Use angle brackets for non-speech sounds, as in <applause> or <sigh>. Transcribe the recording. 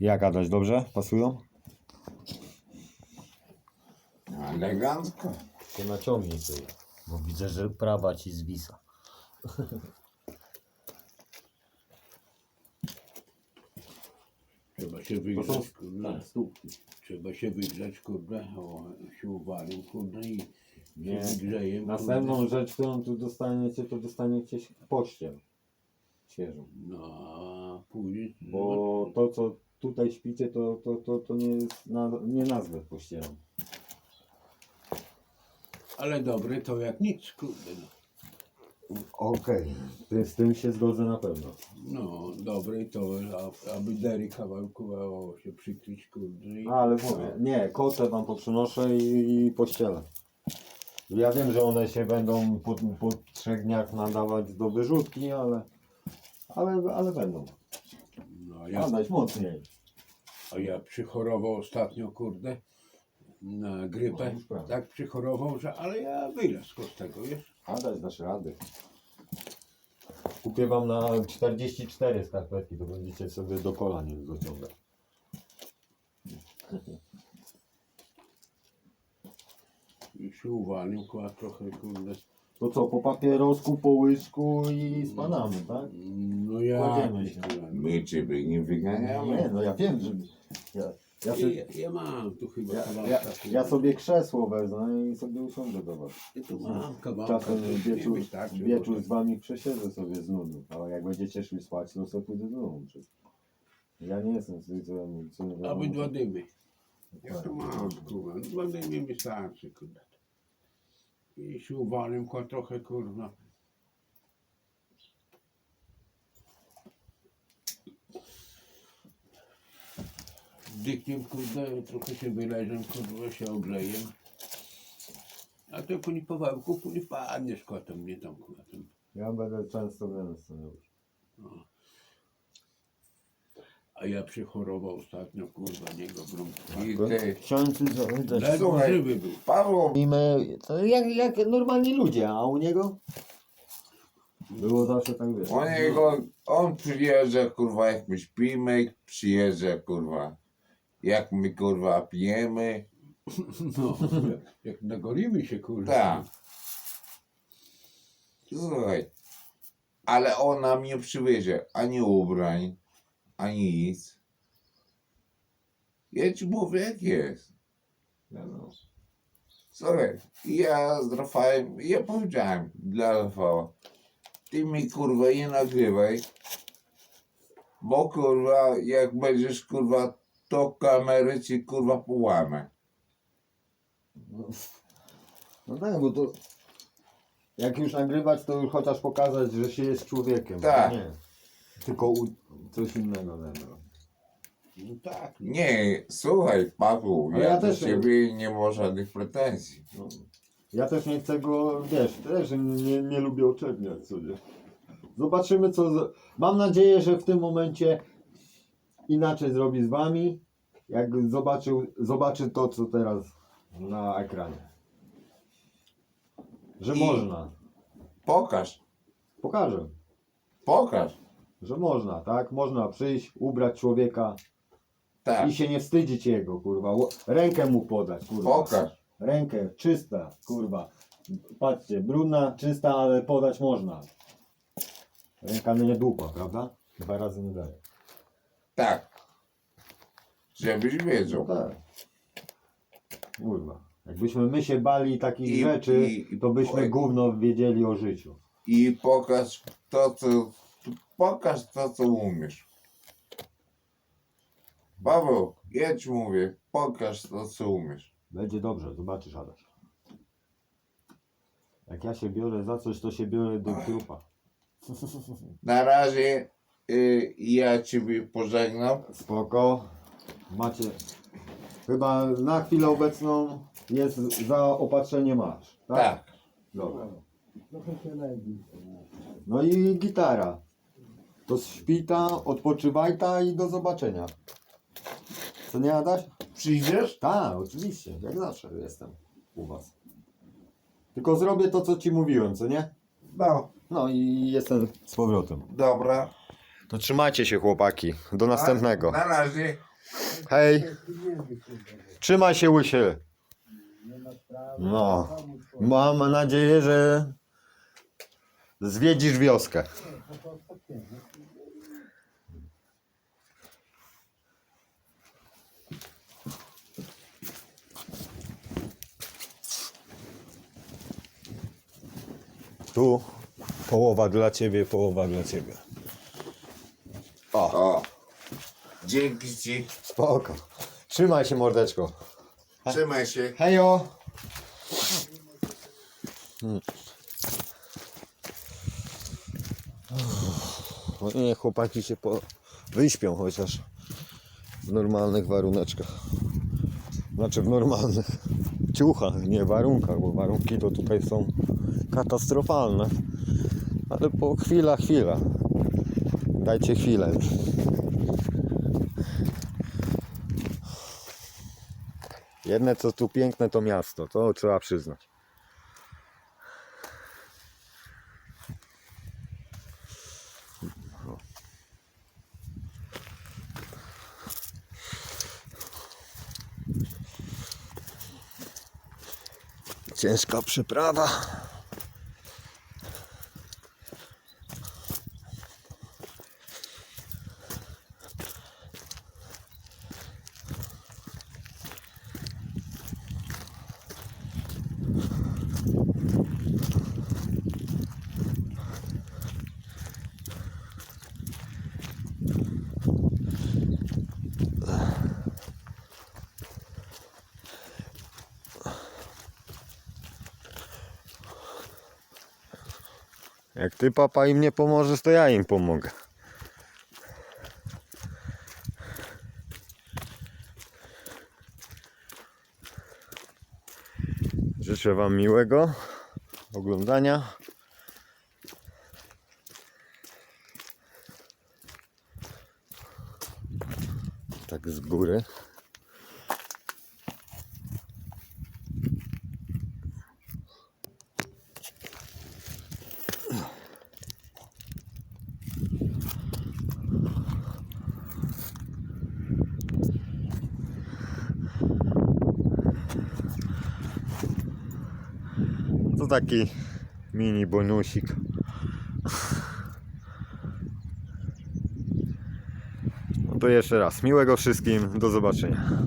Jak Adaś, dobrze? Pasują? Elegancko. Się naciągnij ty, bo widzę, że prawa ci zwisa. Trzeba się To wygrzać, kurde. stópki. Trzeba się wygrzać, kurde. O, się uwalił, kurde i Nie. nie wygrzeje. Następną rzecz, którą tu dostaniecie, to dostaniecie pościel świeżą. No, a później... Bo to, co tutaj śpicie, to, to, to, to nie jest, na, nie nazwę pościelą. Ale dobre to jak nic, kurde. No, Okej, z tym się zgodzę na pewno. no dobre to, a, aby dery kawałku o, się przykryć, kurde. I, Ale mówię, nie, koce wam poprzynoszę i, i pościelę. Ja wiem, że one się będą po, po trzech dniach nadawać do wyrzutki, ale, ale, ale będą. No, ja, mocniej. a ja przychorował ostatnio, kurde, na grypę. No, tak przychorował, że ale ja wylazł z tego, wiesz. Adaś dasz rady. Kupię wam na 44 skarpetki, to będziecie sobie do kolan nie dociągać. I się uwalił, kła trochę, kurde. To co, po papierosku, po łyczku i spadamy, tak? No ja... Kładziemy się. My ciebie nie wyganiamy. Nie, no ja wiem, że... Ja, ja, Ja, sobie, ja, ja mam tu chyba ja, kawałka. ja, ja sobie krzesło wezmę i sobie usiądę do was. Ja tu mam kawałka. Czasem to nie wieczór, wystarczy, wieczór z wami przesiedzę sobie z nudu, ale jak będziecie szli spać, to sobie pójdę do domu. Czy- Ja nie jestem z tych, co, co nie wiadomo, Aby dwa dymy. Ja tu mam, kurwa. Dwa dymy mi starczy, kurwa. I się kła trochę, kurwa. Dykniem, kurde, trochę się wyleżę, kurwa, się ogrzeję. A to po niepowałku, po nie wpadniesz kotem, nie tam, tam. Ja będę często gęsto już. A ja przychorował ostatnio, kurwa, niego gruntu. I ty. Ksiądz Ledwo Słuchaj. żywy był. Paweł, to jak, jak normalni ludzie, a u niego? Było zawsze tak wiesz. u niego, on przyjeżdża, kurwa, jak my śpimy, przyjeżdża, kurwa. Jak my, kurwa, pijemy. <laughs> No, jak, nagorimy się, kurwa. Tak. Słuchaj, ale on nam nie przywiezie ani ubrań, ani nic. Ja ci mówię, jak jest. No. Słuchaj, ja z Rafałem, ja powiedziałem dla Rafała, ty mi kurwa nie nagrywaj, bo kurwa, jak będziesz kurwa, to kamery ci kurwa połamę. no tak, bo to jak już nagrywać, to już chociaż pokazać, że się jest człowiekiem. Tak. Nie. Tylko u, coś innego będą. No tak. Nie, słuchaj Paweł, Ale ja, ja do też- ciebie nie mam żadnych pretensji. No. Ja też nie chcę go, wiesz, też nie, nie lubię oczerniać sobie. Zobaczymy co. Z... Mam nadzieję, że w tym momencie inaczej zrobi z wami, jak zobaczył, zobaczy to, co teraz na ekranie. Że I- można. Pokaż, Pokażę, pokaż, że można, tak? Można przyjść, ubrać człowieka tak, i się nie wstydzić jego, kurwa. Ło- Rękę mu podać, kurwa. pokaż. Rękę czysta, kurwa. Patrzcie, brudna, czysta, ale podać można. Ręka mnie nie dupa, prawda? Dwa razy nie daje. Tak, żebyś No wiedział. tak. Kurwa. Jakbyśmy my się bali takich I- rzeczy, i- to byśmy oj. gówno wiedzieli o życiu. I pokaż to, co, pokaż to, co umiesz. Paweł, ja ci mówię, pokaż to, co umiesz. Będzie dobrze, zobaczysz Adaś. Jak ja się biorę za coś, to się biorę do trupa. Na razie y, ja ciebie pożegnam. Spoko. Macie. Chyba na chwilę obecną jest zaopatrzenie masz. Tak? Tak. Dobra. No i gitara. To śpita, odpoczywajta i do zobaczenia. Co nie Adaś? Przyjdziesz? Tak, oczywiście. Jak zawsze jestem u was. Tylko zrobię to, co ci mówiłem, co nie? No. No i jestem z powrotem. Dobra. To trzymajcie się chłopaki. Do następnego. Na razie. Hej. Trzymaj się łysy. No. Mam nadzieję, że zwiedzisz wioskę. Tu połowa dla ciebie, połowa dla ciebie. O, O. Dzięki ci. spoko. Trzymaj się mordeczko. Trzymaj się. Hejo! Hmm. No nie, chłopaki się po... wyśpią chociaż w normalnych waruneczkach. Znaczy w normalnych ciuchach, nie warunkach, bo warunki to tutaj są katastrofalne. Ale po chwila, chwila. Dajcie chwilę. Jedne co tu piękne to miasto, to trzeba przyznać. Ciężka przeprawa. Jak ty papa im nie pomożesz, to ja im pomogę. Życzę wam miłego oglądania. Tak z góry. Taki mini bonusik. No to jeszcze raz miłego wszystkim, do zobaczenia.